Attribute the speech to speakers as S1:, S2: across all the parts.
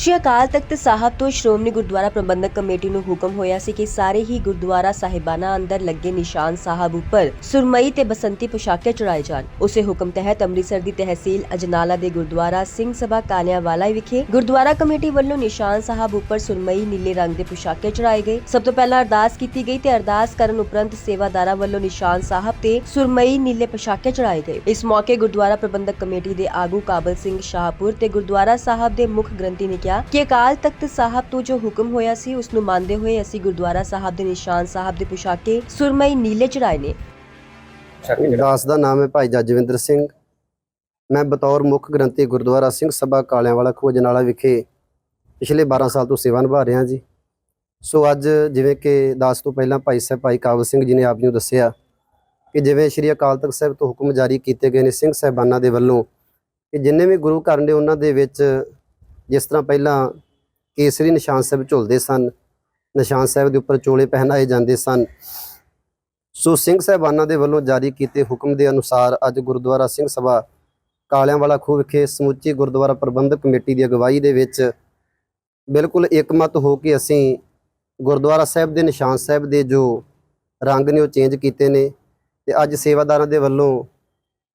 S1: ਸ਼੍ਰੀ ਅਕਾਲ ਤਖਤ ਸਾਹਿਬ ਤੋਂ ਸ਼੍ਰੋਮਣੀ ਗੁਰਦੁਆਰਾ ਪ੍ਰਬੰਧਕ ਕਮੇਟੀ ਨੂੰ ਹੁਕਮ ਹੋਇਆ ਸੀ ਕਿ ਸਾਰੇ ਹੀ ਗੁਰਦੁਆਰਾ ਸਾਹਿਬਾਨਾਂ ਅੰਦਰ ਲੱਗੇ ਨਿਸ਼ਾਨ ਸਾਹਿਬ ਉੱਪਰ ਸੁਰਮਈ ਤੇ ਬਸੰਤੀ ਪੁਸ਼ਾਕੇ ਚੜਾਏ ਜਾਣ। ਉਸੇ ਹੁਕਮ ਤਹਿਤ ਅੰਮ੍ਰਿਤਸਰ ਦੀ ਤਹਿਸੀਲ ਅਜਨਾਲਾ ਦੇ ਗੁਰਦੁਆਰਾ ਸਿੰਘ ਸਭਾ ਕਾਲਿਆਂਵਾਲਾ ਵਿਖੇ ਗੁਰਦੁਆਰਾ ਕਮੇਟੀ ਵੱਲੋਂ ਨਿਸ਼ਾਨ ਸਾਹਿਬ ਉੱਪਰ ਸੁਰਮਈ ਨੀਲੇ ਰੰਗ ਦੇ ਪੁਸ਼ਾਕੇ ਚੜਾਏ ਗਏ। ਸਭ ਤੋਂ ਪਹਿਲਾਂ ਅਰਦਾਸ ਕੀਤੀ ਗਈ ਤੇ ਅਰਦਾਸ ਕਰਨ ਉਪਰੰਤ ਸੇਵਾਦਾਰਾਂ ਵੱਲੋਂ ਨਿਸ਼ਾਨ ਸਾਹਿਬ ਤੇ ਸੁਰਮਈ ਨੀਲੇ ਪੁਸ਼ਾਕੇ ਚੜਾਏ ਗਏ। ਇਸ ਮੌਕੇ ਗੁਰਦੁਆਰਾ ਪ੍ਰਬੰਧਕ ਕਮੇਟੀ ਦੇ ਆਗੂ ਕਾਬਲ ਸਿੰਘ ਸ਼ਾਹਪੁਰ ਤੇ ਗੁਰਦੁਆਰਾ ਸਾਹਿਬ ਦੇ ਮੁੱਖ ਗ੍ਰੰਥੀ ਨੇ ਕਿਹਾ ਕਿ ਅਕਾਲ ਤਖਤ ਸਾਹਿਬ ਤੋਂ ਜੋ ਹੁਕਮ ਹੋਇਆ ਸੀ ਉਸ ਨੂੰ ਮੰਨਦੇ ਹੋਏ ਅਸੀਂ ਗੁਰਦੁਆਰਾ ਸਾਹਿਬ ਦੇ ਨਿਸ਼ਾਨ ਸਾਹਿਬ ਦੇ ਪੁਸ਼ਾਕੇ ਸੁਰਮਈ ਨੀਲੇ ਚੜਾਏ ਨੇ।
S2: ਦਾਸ ਦਾ ਨਾਮ ਹੈ ਭਾਈ ਜਜਵਿੰਦਰ ਸਿੰਘ। ਮੈਂ ਬਤੌਰ ਮੁੱਖ ਗ੍ਰੰਥੀ ਗੁਰਦੁਆਰਾ ਸਿੰਘ ਸਭਾ ਕਾਲਿਆਂਵਾਲਾ ਖੋਜਨਾਲਾ ਵਿਖੇ ਪਿਛਲੇ 12 ਸਾਲ ਤੋਂ ਸੇਵਾ ਨਿਭਾ ਰਿਹਾ ਜੀ। ਸੋ ਅੱਜ ਜਿਵੇਂ ਕਿ ਦਾਸ ਤੋਂ ਪਹਿਲਾਂ ਭਾਈ ਸਾਹਿਬ, ਭਾਈ ਕਾਬਲ ਸਿੰਘ ਜੀ ਨੇ ਆਪ ਜੀ ਨੂੰ ਦੱਸਿਆ ਕਿ ਜਿਵੇਂ ਸ਼੍ਰੀ ਅਕਾਲ ਤਖਤ ਸਾਹਿਬ ਤੋਂ ਹੁਕਮ ਜਾਰੀ ਕੀਤੇ ਗਏ ਨੇ, ਸਿੰਘ ਸਾਹਿਬਾਨਾਂ ਦੇ ਵੱਲੋਂ ਕਿ ਜਿੰਨੇ ਵੀ ਗੁਰੂ ਘਰ ਨੇ, ਉਹਨਾਂ ਦੇ ਵਿੱਚ ਜਿਸ ਤਰ੍ਹਾਂ ਪਹਿਲਾਂ ਕੇਸਰੀ ਨਿਸ਼ਾਨ ਸਾਹਿਬ ਝੁਲਦੇ ਸਨ, ਨਿਸ਼ਾਨ ਸਾਹਿਬ ਦੇ ਉੱਪਰ ਚੋਲੇ ਪਹਿਨਾਏ ਜਾਂਦੇ ਸਨ। ਸੋ ਸਿੰਘ ਸਾਹਿਬਾਨਾਂ ਦੇ ਵੱਲੋਂ ਜਾਰੀ ਕੀਤੇ ਹੁਕਮ ਦੇ ਅਨੁਸਾਰ ਅੱਜ ਗੁਰਦੁਆਰਾ ਸਿੰਘ ਸਭਾ ਕਾਲਿਆਂਵਾਲਾ ਖੂਹ ਵਿਖੇ ਸਮੁੱਚੀ ਗੁਰਦੁਆਰਾ ਪ੍ਰਬੰਧਕ ਕਮੇਟੀ ਦੀ ਅਗਵਾਈ ਦੇ ਵਿੱਚ ਬਿਲਕੁਲ ਇਕਮਤ ਹੋ ਕੇ ਅਸੀਂ ਗੁਰਦੁਆਰਾ ਸਾਹਿਬ ਦੇ ਨਿਸ਼ਾਨ ਸਾਹਿਬ ਦੇ ਜੋ ਰੰਗ ਨੇ ਉਹ ਚੇਂਜ ਕੀਤੇ ਨੇ ਤੇ ਅੱਜ ਸੇਵਾਦਾਰਾਂ ਦੇ ਵੱਲੋਂ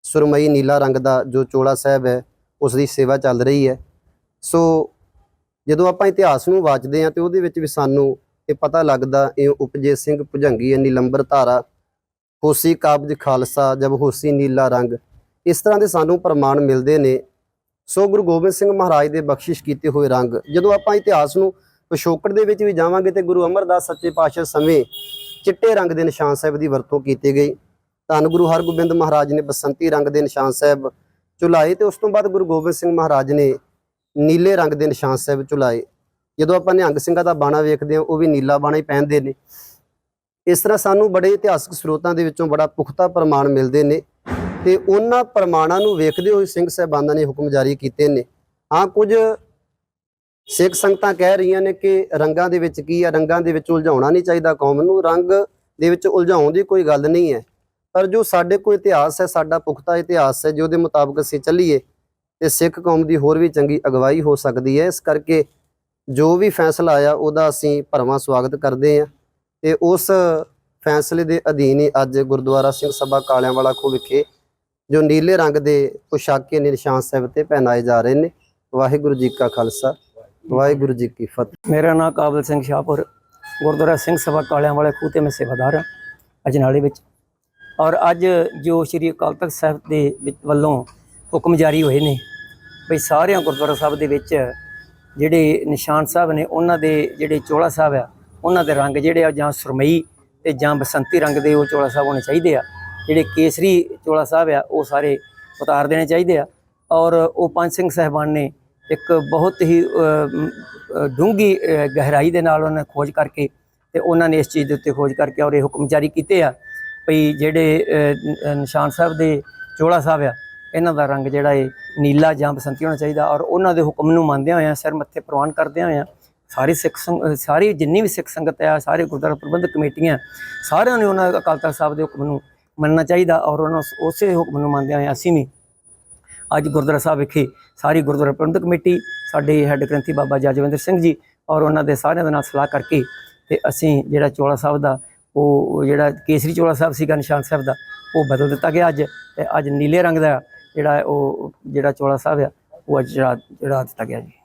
S2: ਸੁਰਮਈ ਨੀਲਾ ਰੰਗ ਦਾ ਜੋ ਚੋਲਾ ਸਾਹਿਬ ਹੈ, ਉਸ ਦੀ ਸੇਵਾ ਚੱਲ ਰਹੀ ਹੈ। ਸੋ ਜਦੋਂ ਆਪਾਂ ਇਤਿਹਾਸ ਨੂੰ ਵਾਚਦੇ ਹਾਂ ਤੇ ਉਹਦੇ ਵਿੱਚ ਵੀ ਸਾਨੂੰ ਇਹ ਪਤਾ ਲੱਗਦਾ ਇਹ ਉਪਜੇ ਸਿੰਘ ਭੁਜੰਗੀ ਇੰਨੀ ਲੰਬਰ ਧਾਰਾ, ਹੋਸੀ ਕਾਬਜ ਖਾਲਸਾ ਜਬ ਹੋਸੀ ਨੀਲਾ ਰੰਗ। ਇਸ ਤਰ੍ਹਾਂ ਦੇ ਸਾਨੂੰ ਪ੍ਰਮਾਣ ਮਿਲਦੇ ਨੇ। ਸੋ ਗੁਰੂ ਗੋਬਿੰਦ ਸਿੰਘ ਮਹਾਰਾਜ ਦੇ ਬਖਸ਼ਿਸ਼ ਕੀਤੇ ਹੋਏ ਰੰਗ। ਜਦੋਂ ਆਪਾਂ ਇਤਿਹਾਸ ਨੂੰ ਪਿਛੋਕੜ ਦੇ ਵਿੱਚ ਵੀ ਜਾਵਾਂਗੇ ਤੇ ਗੁਰੂ ਅਮਰਦਾਸ ਸੱਚੇ ਪਾਤਸ਼ਾਹ ਸਮੇਂ ਚਿੱਟੇ ਰੰਗ ਦੇ ਨਿਸ਼ਾਨ ਸਾਹਿਬ ਦੀ ਵਰਤੋਂ ਕੀਤੀ ਗਈ। ਧੰਨ ਗੁਰੂ ਹਰਗੋਬਿੰਦ ਮਹਾਰਾਜ ਨੇ ਬਸੰਤੀ ਰੰਗ ਦੇ ਨਿਸ਼ਾਨ ਸਾਹਿਬ ਚੁਲਾਏ ਤੇ ਉਸ ਤੋਂ ਬਾਅਦ ਗੁਰੂ ਗੋਬਿੰਦ ਸਿੰਘ ਮਹਾਰਾਜ ਨੇ ਨੀਲੇ ਰੰਗ ਦੇ ਨਿਸ਼ਾਨ ਸਾਹਿਬ ਚੁਲਾਏ ਜਦੋਂ ਆਪਾਂ ਨਿਹੰਗ ਸਿੰਘਾਂ ਦਾ ਬਾਣਾ ਵੇਖਦੇ ਹਾਂ, ਉਹ ਵੀ ਨੀਲਾ ਬਾਣਾ ਹੀ ਪਹਿਨਦੇ ਨੇ। ਇਸ ਤਰ੍ਹਾਂ ਸਾਨੂੰ ਬੜੇ ਇਤਿਹਾਸਕ ਸਰੋਤਾਂ ਦੇ ਵਿੱਚੋਂ ਬੜਾ ਪੁਖਤਾ ਪ੍ਰਮਾਣ ਮਿਲਦੇ ਨੇ ਤੇ ਉਹਨਾਂ ਪ੍ਰਮਾਣਾਂ ਨੂੰ ਵੇਖਦੇ ਹੋਏ ਸਿੰਘ ਸਾਹਿਬਾਨਾਂ ਨੇ ਹੁਕਮ ਜਾਰੀ ਕੀਤੇ ਨੇ। ਹਾਂ, ਕੁਝ ਸਿੱਖ ਸੰਗਤਾਂ ਕਹਿ ਰਹੀਆਂ ਨੇ ਕਿ ਰੰਗਾਂ ਦੇ ਵਿੱਚ ਕੀ ਆ? ਰੰਗਾਂ ਦੇ ਵਿੱਚ ਉਲਝਾਉਣਾ ਨਹੀਂ ਚਾਹੀਦਾ ਕੌਮ ਨੂੰ। ਰੰਗ ਦੇ ਵਿੱਚ ਉਲਝਾਉਣ ਦੀ ਕੋਈ ਗੱਲ ਨਹੀਂ ਹੈ। ਪਰ ਜੋ ਸਾਡੇ ਕੋਲ ਇਤਿਹਾਸ ਹੈ, ਸਾਡਾ ਪੁਖਤਾ ਇਤਿਹਾਸ ਹੈ ਜਿਹਦੇ ਮੁਤਾਬਕ ਅਸੀਂ ਚੱਲੀਏ ਤੇ ਸਿੱਖ ਕੌਮ ਦੀ ਹੋਰ ਵੀ ਚੰਗੀ ਅਗਵਾਈ ਹੋ ਸਕਦੀ ਹੈ। ਇਸ ਕਰਕੇ ਜੋ ਵੀ ਫੈਸਲਾ ਆਇਆ, ਉਹਦਾ ਅਸੀਂ ਭਰਵਾਂ ਸਵਾਗਤ ਕਰਦੇ ਹਾਂ। ਤੇ ਉਸ ਫੈਸਲੇ ਦੇ ਅਧੀਨ ਹੀ ਅੱਜ ਗੁਰਦੁਆਰਾ ਸਿੰਘ ਸਭਾ ਕਾਲਿਆਂਵਾਲਾ ਖੋ ਵਿਖੇ ਜੋ ਨੀਲੇ ਰੰਗ ਦੇ ਪੁਸ਼ਾਕੇ ਨੇ ਨਿਸ਼ਾਨ ਸਾਹਿਬ ਤੇ ਪਹਿਨਾਏ ਜਾ ਰਹੇ ਨੇ, ਵਾਹਿਗੁਰੂ ਜੀ ਕਾ ਖਾਲਸਾ, ਵਾਹਿਗੁਰੂ ਜੀ ਕੀ ਫਤਿਹ।
S3: ਮੇਰਾ ਨਾਮ ਕਾਬਲ ਸਿੰਘ ਸ਼ਾਹਪੁਰ, ਗੁਰਦੁਆਰਾ ਸਿੰਘ ਸਭਾ ਕਾਲਿਆਂ ਵਾਲੇ ਖੂਹ ਤੇ ਮੈਂ ਸੇਵਾਦਾਰ ਹਾਂ, ਅਜਨਾਲੇ ਵਿੱਚ। ਔਰ ਅੱਜ ਜੋ ਸ੍ਰੀ ਅਕਾਲ ਤਖਤ ਸਾਹਿਬ ਦੇ ਵਿੱਚ ਵੱਲੋਂ ਹੁਕਮ ਜਾਰੀ ਹੋਏ ਨੇ ਵੀ ਸਾਰਿਆਂ ਗੁਰਦੁਆਰਾ ਸਾਹਿਬ ਦੇ ਵਿੱਚ ਜਿਹੜੇ ਨਿਸ਼ਾਨ ਸਾਹਿਬ ਨੇ, ਉਹਨਾਂ ਦੇ ਜਿਹੜੇ ਚੋਲਾ ਸਾਹਿਬ ਆ, ਉਹਨਾਂ ਦੇ ਰੰਗ ਜਿਹੜੇ ਆ, ਜਾਂ ਸੁਰਮਈ ਤੇ ਜਾਂ ਬਸੰਤੀ ਰੰਗ ਦੇ ਉਹ ਚੋਲਾ ਸਾਹਿਬ ਹੋਣੇ ਚਾਹੀਦੇ ਆ। ਜਿਹੜੇ ਕੇਸਰੀ ਚੋਲਾ ਸਾਹਿਬ ਆ, ਉਹ ਸਾਰੇ ਉਤਾਰ ਦੇਣੇ ਚਾਹੀਦੇ ਆ। ਔਰ ਉਹ ਪੰਜ ਸਿੰਘ ਸਾਹਿਬਾਨ ਨੇ ਇੱਕ ਬਹੁਤ ਹੀ ਡੂੰਗੀ ਗਹਿਰਾਈ ਦੇ ਨਾਲ ਉਹਨਾਂ ਨੇ ਖੋਜ ਕਰਕੇ ਤੇ ਉਹਨਾਂ ਨੇ ਇਸ ਚੀਜ਼ ਦੇ ਉੱਤੇ ਖੋਜ ਕਰਕੇ ਔਰ ਇਹ ਹੁਕਮ ਜਾਰੀ ਕੀਤੇ ਆ। ਭਈ ਜਿਹੜੇ ਨਿਸ਼ਾਨ ਸਾਹਿਬ ਦੇ ਚੋਲਾ ਸਾਹਿਬ ਆ ਇਹਨਾਂ ਦਾ ਰੰਗ ਜਿਹੜਾ ਇਹ ਨੀਲਾ ਜਾਂ ਬਸੰਤੀ ਹੋਣਾ ਚਾਹੀਦਾ ਔਰ ਉਹਨਾਂ ਦੇ ਹੁਕਮ ਨੂੰ ਮੰਨਦਿਆਂ ਹੋਇਆਂ ਸਿਰ ਮੱਥੇ ਪ੍ਰਵਾਨ ਕਰਦਿਆਂ ਹੋਇਆਂ ਸਾਰੀ ਸਿੱਖ ਸੰਗ- ਸਾਰੀ ਜਿੰਨੀ ਵੀ ਸਿੱਖ ਸੰਗਤ ਆ, ਸਾਰੇ ਗੁਰਦੁਆਰਾ ਪ੍ਰਬੰਧਕ ਕਮੇਟੀਆਂ, ਸਾਰਿਆਂ ਨੇ ਉਹਨਾਂ ਅਕਾਲ ਤਖਤ ਸਾਹਿਬ ਦੇ ਹੁਕਮ ਨੂੰ ਮੰਨਣਾ ਚਾਹੀਦਾ ਔਰ ਉਹਨਾਂ ਉਸੇ ਹੁਕਮ ਨੂੰ ਮੰਨਦਿਆਂ ਹੋਇਆਂ ਅਸੀਂ ਵੀ ਅੱਜ ਗੁਰਦੁਆਰਾ ਸਾਹਿਬ ਵਿਖੇ ਸਾਰੀ ਗੁਰਦੁਆਰਾ ਪ੍ਰਬੰਧਕ ਕਮੇਟੀ, ਸਾਡੇ ਹੈੱਡ ਗ੍ਰੰਥੀ ਬਾਬਾ ਜਜਵਿੰਦਰ ਸਿੰਘ ਜੀ ਔਰ ਉਹਨਾਂ ਦੇ ਸਾਰਿਆਂ ਦੇ ਨਾਲ ਸਲਾਹ ਕਰਕੇ ਤੇ ਅਸੀਂ ਜਿਹੜਾ ਚੋਲਾ ਸਾਹਿਬ ਦਾ, ਉਹ ਜਿਹੜਾ ਕੇਸਰੀ ਚੋਲਾ ਸਾਹਿਬ ਸੀਗਾ ਨਿਸ਼ਾਨ ਸਾਹਿਬ ਦਾ, ਉਹ ਬਦਲ ਦਿੱਤਾ ਗਿਆ ਅੱਜ ਤੇ ਅੱਜ ਨੀਲੇ ਰੰਗ ਦਾ ਜਿਹੜਾ ਉਹ ਜਿਹੜਾ ਚੋਲਾ ਸਾਹਿਬ ਆ ਉਹ ਅੱਜ ਜਿਹੜਾ ਜਿਹੜਾ ਦਿੱਤਾ ਗਿਆ ਜੀ।